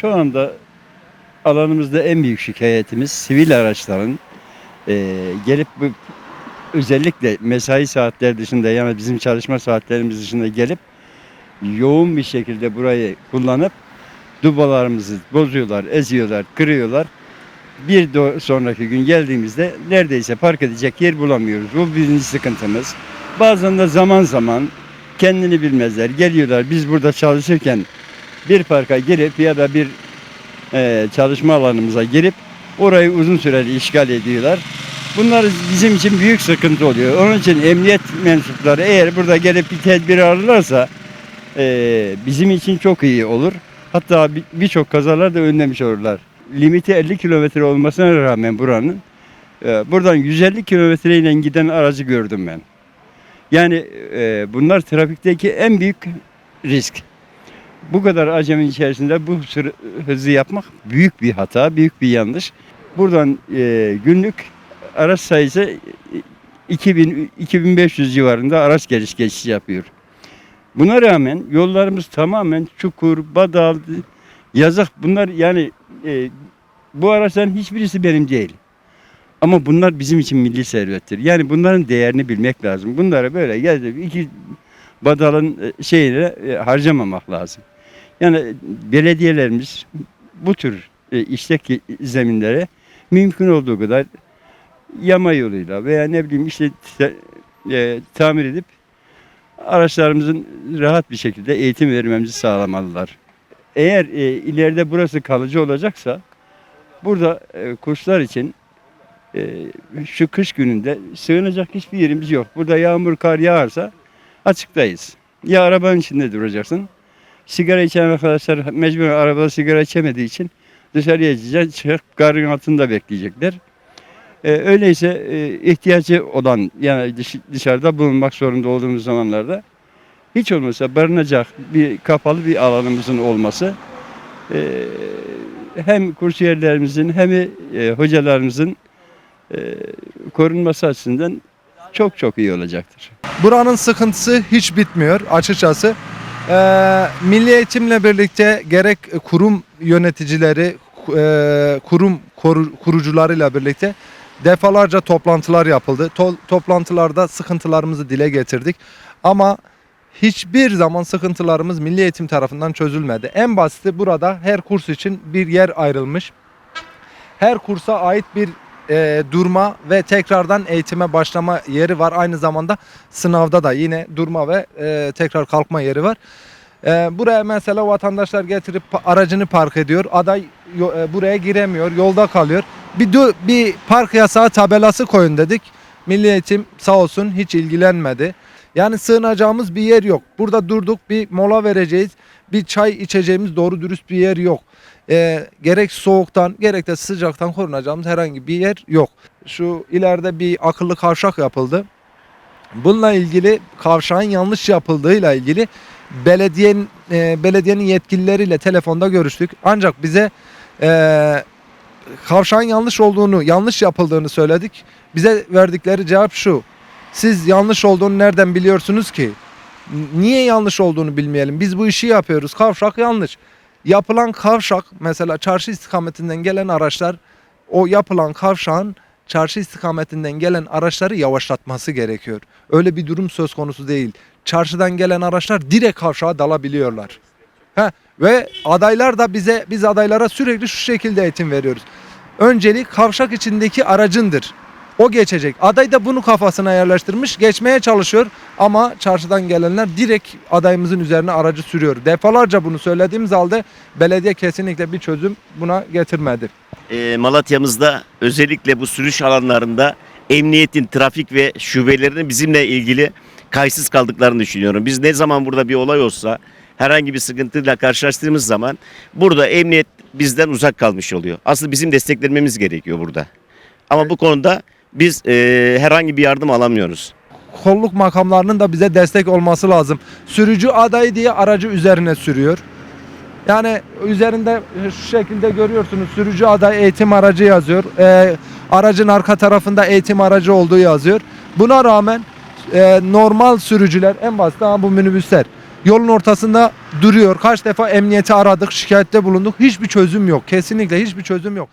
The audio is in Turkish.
Şu anda alanımızda en büyük şikayetimiz sivil araçların e, gelip bu, özellikle mesai saatleri dışında yani bizim çalışma saatlerimiz dışında gelip yoğun bir şekilde burayı kullanıp dubalarımızı bozuyorlar, eziyorlar, kırıyorlar. Bir sonraki gün geldiğimizde neredeyse park edecek yer bulamıyoruz. Bu birinci sıkıntımız. Bazen de zaman zaman kendini bilmezler. Geliyorlar biz burada çalışırken bir parka girip ya da bir e, çalışma alanımıza girip orayı uzun süreli işgal ediyorlar. Bunlar bizim için büyük sıkıntı oluyor. Onun için emniyet mensupları eğer burada gelip bir tedbir alırlarsa e, bizim için çok iyi olur. Hatta bir- birçok kazalar da önlemiş olurlar. Limiti 50 kilometre olmasına rağmen buranın e, buradan 150 kilometre ile giden aracı gördüm ben. Yani e, bunlar trafikteki en büyük risk. Bu kadar acemin içerisinde bu hızı yapmak büyük bir hata, büyük bir yanlış. Buradan e, günlük araç sayısı e, 2000 2500 civarında araç geliş geçiş yapıyor. Buna rağmen yollarımız tamamen çukur, badal, yazık. Bunlar yani e, bu araçların hiçbirisi benim değil. Ama bunlar bizim için milli servettir. Yani bunların değerini bilmek lazım. Bunları böyle geldi iki badalın e, şeyine e, harcamamak lazım. Yani belediyelerimiz bu tür e, işlek zeminlere mümkün olduğu kadar yama yoluyla veya ne bileyim işte te- e, tamir edip araçlarımızın rahat bir şekilde eğitim vermemizi sağlamalılar. Eğer e, ileride burası kalıcı olacaksa burada e, kurslar için e, şu kış gününde sığınacak hiçbir yerimiz yok. Burada yağmur kar yağarsa açıktayız. Ya arabanın içinde duracaksın. Sigara içen arkadaşlar mecbur arabada sigara içemediği için dışarıya içecek, çıkıp karın altında bekleyecekler. E, öyleyse e, ihtiyacı olan yani dış- dışarıda bulunmak zorunda olduğumuz zamanlarda hiç olmazsa barınacak bir kapalı bir alanımızın olması e, hem kursiyerlerimizin hem e, hocalarımızın e, korunması açısından çok çok iyi olacaktır. Buranın sıkıntısı hiç bitmiyor açıkçası. Ee, Milli Eğitimle birlikte gerek kurum yöneticileri, e, kurum koru- kurucularıyla birlikte defalarca toplantılar yapıldı. To- toplantılarda sıkıntılarımızı dile getirdik. Ama hiçbir zaman sıkıntılarımız Milli Eğitim tarafından çözülmedi. En basiti burada her kurs için bir yer ayrılmış. Her kursa ait bir e, durma ve tekrardan eğitime başlama yeri var. Aynı zamanda sınavda da yine durma ve e, tekrar kalkma yeri var. E, buraya mesela vatandaşlar getirip aracını park ediyor. Aday e, buraya giremiyor, yolda kalıyor. Bir bir park yasağı tabelası koyun dedik. Milli Eğitim sağ olsun hiç ilgilenmedi. Yani sığınacağımız bir yer yok. Burada durduk bir mola vereceğiz. Bir çay içeceğimiz doğru dürüst bir yer yok. E, gerek soğuktan gerek de sıcaktan korunacağımız herhangi bir yer yok. Şu ileride bir akıllı kavşak yapıldı. Bununla ilgili kavşağın yanlış yapıldığıyla ilgili belediyenin e, belediyenin yetkilileriyle telefonda görüştük. Ancak bize e, kavşağın yanlış olduğunu, yanlış yapıldığını söyledik. Bize verdikleri cevap şu. Siz yanlış olduğunu nereden biliyorsunuz ki? Niye yanlış olduğunu bilmeyelim. Biz bu işi yapıyoruz. Kavşak yanlış. Yapılan kavşak mesela çarşı istikametinden gelen araçlar o yapılan kavşağın çarşı istikametinden gelen araçları yavaşlatması gerekiyor. Öyle bir durum söz konusu değil. Çarşıdan gelen araçlar direkt kavşağa dalabiliyorlar. Ha, ve adaylar da bize biz adaylara sürekli şu şekilde eğitim veriyoruz. Öncelik kavşak içindeki aracındır. O geçecek. Aday da bunu kafasına yerleştirmiş. Geçmeye çalışıyor ama çarşıdan gelenler direkt adayımızın üzerine aracı sürüyor. Defalarca bunu söylediğimiz halde belediye kesinlikle bir çözüm buna getirmedi. e, Malatya'mızda özellikle bu sürüş alanlarında emniyetin, trafik ve şubelerinin bizimle ilgili kayıtsız kaldıklarını düşünüyorum. Biz ne zaman burada bir olay olsa herhangi bir sıkıntıyla karşılaştığımız zaman burada emniyet bizden uzak kalmış oluyor. Aslında bizim desteklememiz gerekiyor burada. Ama bu konuda biz e, herhangi bir yardım alamıyoruz. kolluk makamlarının da bize destek olması lazım. Sürücü adayı diye aracı üzerine sürüyor. Yani üzerinde şu şekilde görüyorsunuz sürücü aday eğitim aracı yazıyor. Ee, aracın arka tarafında eğitim aracı olduğu yazıyor. Buna rağmen e, normal sürücüler en basit ama bu minibüsler yolun ortasında duruyor. Kaç defa emniyeti aradık, şikayette bulunduk. Hiçbir çözüm yok. Kesinlikle hiçbir çözüm yok.